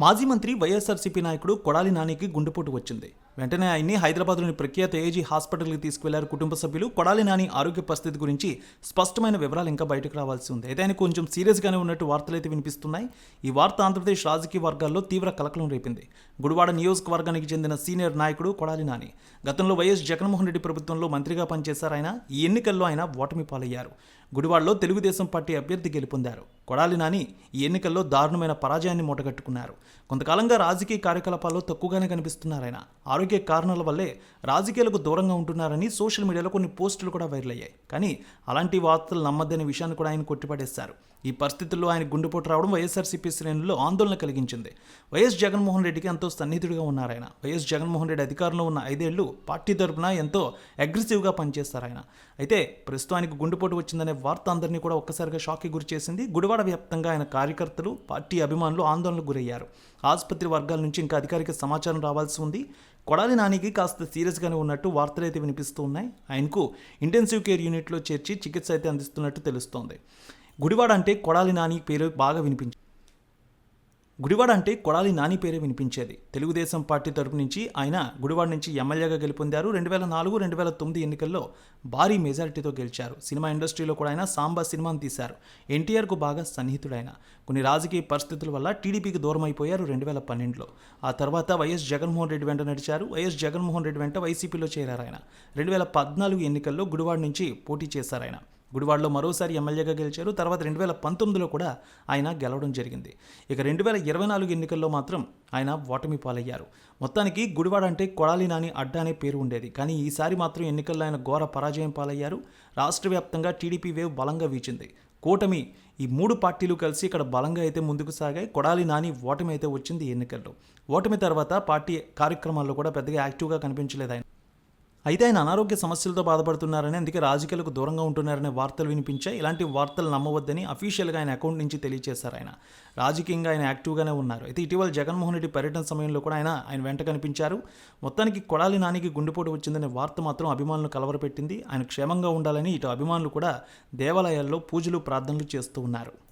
మాజీ మంత్రి వైఎస్ఆర్సీపీ నాయకుడు కొడాలి నానికి గుండెపోటు వచ్చింది. వెంటనే ఆయన్ని హైదరాబాద్లోని ప్రఖ్యాత ఏజీ హాస్పిటల్కి తీసుకువెళ్ళారు కుటుంబ సభ్యులు. కొడాలి నాని ఆరోగ్య పరిస్థితి గురించి స్పష్టమైన వివరాలు ఇంకా బయటకు రావాల్సి ఉంది. అయితే ఆయన కొంచెం సీరియస్గానే ఉన్నట్టు వార్తలైతే వినిపిస్తున్నాయి. ఈ వార్త ఆంధ్రప్రదేశ్ రాజకీయ వర్గాల్లో తీవ్ర కలకలం రేపింది. గుడివాడ నియోజకవర్గానికి చెందిన సీనియర్ నాయకుడు కొడాలి నాని. గతంలో వైఎస్ జగన్మోహన్ రెడ్డి ప్రభుత్వంలో మంత్రిగా పనిచేశారు ఆయన. ఈ ఎన్నికల్లో ఆయన ఓటమి పాలయ్యారు. గుడివాడలో తెలుగుదేశం పార్టీ అభ్యర్థి గెలుపొందారు. కొడాలి నాని ఈ ఎన్నికల్లో దారుణమైన పరాజయాన్ని మూటగట్టుకున్నారు. కొంతకాలంగా రాజకీయ కార్యకలాపాల్లో తక్కువగానే కనిపిస్తున్నారు ఆయన. ఆరోగ్య కారణాల వల్లే రాజకీయాలకు దూరంగా ఉంటున్నారని సోషల్ మీడియాలో కొన్ని పోస్టులు కూడా వైరల్ అయ్యాయి. కానీ అలాంటి వార్తలు నమ్మద్దనే విషయాన్ని కూడా ఆయన కొట్టిపడేశారు. ఈ పరిస్థితుల్లో ఆయన గుండెపోటు రావడం వైఎస్ఆర్సీపీ శ్రేణుల్లో ఆందోళన కలిగించింది. వైఎస్ జగన్మోహన్ రెడ్డికి ఎంతో సన్నిహితుడిగా ఉన్నారు ఆయన. వైఎస్ జగన్మోహన్ రెడ్డి అధికారంలో ఉన్న ఐదేళ్ళు పార్టీ తరఫున ఎంతో అగ్రెసివ్గా పనిచేస్తారు ఆయన. అయితే ప్రస్తుతానికి గుండెపోటు వచ్చిందనే వార్త అందరినీ కూడా ఒక్కసారిగా షాక్కి గురి చేసింది. గుడివాడ వ్యాప్తంగా ఆయన కార్యకర్తలు పార్టీ అభిమానులు ఆందోళనకు గురయ్యారు. ఆసుపత్రి వర్గాల నుంచి ఇంకా అధికారిక సమాచారం రావాల్సి ఉంది. కొడాలి నానికి కాస్త సీరియస్గానే ఉన్నట్టు వార్తలు అయితే వినిపిస్తూ ఉన్నాయి. ఆయనకు ఇంటెన్సివ్ కేర్ యూనిట్లో చేర్చి చికిత్స అయితే అందిస్తున్నట్టు తెలుస్తోంది. గుడివాడ అంటే కొడాలి నాని పేరు బాగా వినిపించింది. గుడివాడ అంటే కొడాలి నాని పేరే వినిపించేది. తెలుగుదేశం పార్టీ తరపు నుంచి ఆయన గుడివాడ నుంచి ఎమ్మెల్యేగా గెలుపొందారు. రెండు వేల నాలుగు రెండు వేల తొమ్మిది ఎన్నికల్లో భారీ మెజారిటీతో గెలిచారు. సినిమా ఇండస్ట్రీలో కూడా ఆయన సాంబా సినిమాను తీశారు. ఎన్టీఆర్కు బాగా సన్నిహితుడైన కొన్ని రాజకీయ పరిస్థితుల వల్ల టీడీపీకి దూరం అయిపోయారు రెండు వేల పన్నెండులో. ఆ తర్వాత వైఎస్ జగన్మోహన్ రెడ్డి వెంట నడిచారు. వైఎస్ జగన్మోహన్ రెడ్డి వెంట వైసీపీలో చేరారు ఆయన రెండు వేల పద్నాలుగు ఎన్నికల్లో గుడివాడ నుంచి పోటీ చేశారు ఆయన గుడివాడలో మరోసారి ఎమ్మెల్యేగా గెలిచారు. తర్వాత రెండు వేల పంతొమ్మిదిలో కూడా ఆయన గెలవడం జరిగింది. ఇక రెండు వేల ఇరవై నాలుగు ఎన్నికల్లో మాత్రం ఆయన ఓటమి పాలయ్యారు. మొత్తానికి గుడివాడ అంటే కొడాలి నాని అడ్డా అనే పేరు ఉండేది. కానీ ఈసారి మాత్రం ఎన్నికల్లో ఆయన ఘోర పరాజయం పాలయ్యారు. రాష్ట్ర వ్యాప్తంగా టీడీపీ వేవ్ బలంగా వీచింది. కూటమి ఈ మూడు పార్టీలు కలిసి ఇక్కడ బలంగా అయితే ముందుకు సాగాయి. కొడాలి నాని ఓటమి అయితే వచ్చింది ఎన్నికల్లో. ఓటమి తర్వాత పార్టీ కార్యక్రమాల్లో కూడా పెద్దగా యాక్టివ్గా కనిపించలేదు ఆయన. అయితే ఆయన అనారోగ్య సమస్యలతో బాధపడుతున్నారని అందుకే రాజకీయాలకు దూరంగా ఉంటున్నారనే వార్తలు వినిపించాయి. ఇలాంటి వార్తలు నమ్మవద్దని అఫీషియల్గా ఆయన అకౌంట్ నుంచి తెలియజేశారు ఆయన. రాజకీయంగా ఆయన యాక్టివ్గానే ఉన్నారు. అయితే ఇటీవల జగన్మోహన్ రెడ్డి పర్యటన సమయంలో కూడా ఆయన ఆయన వెంట కనిపించారు. మొత్తానికి కొడాలి నానికి గుండెపోటు వచ్చిందనే వార్త మాత్రం అభిమానులు కలవరపెట్టింది. ఆయన క్షేమంగా ఉండాలని ఇటు అభిమానులు కూడా దేవాలయాల్లో పూజలు ప్రార్థనలు చేస్తూ ఉన్నారు.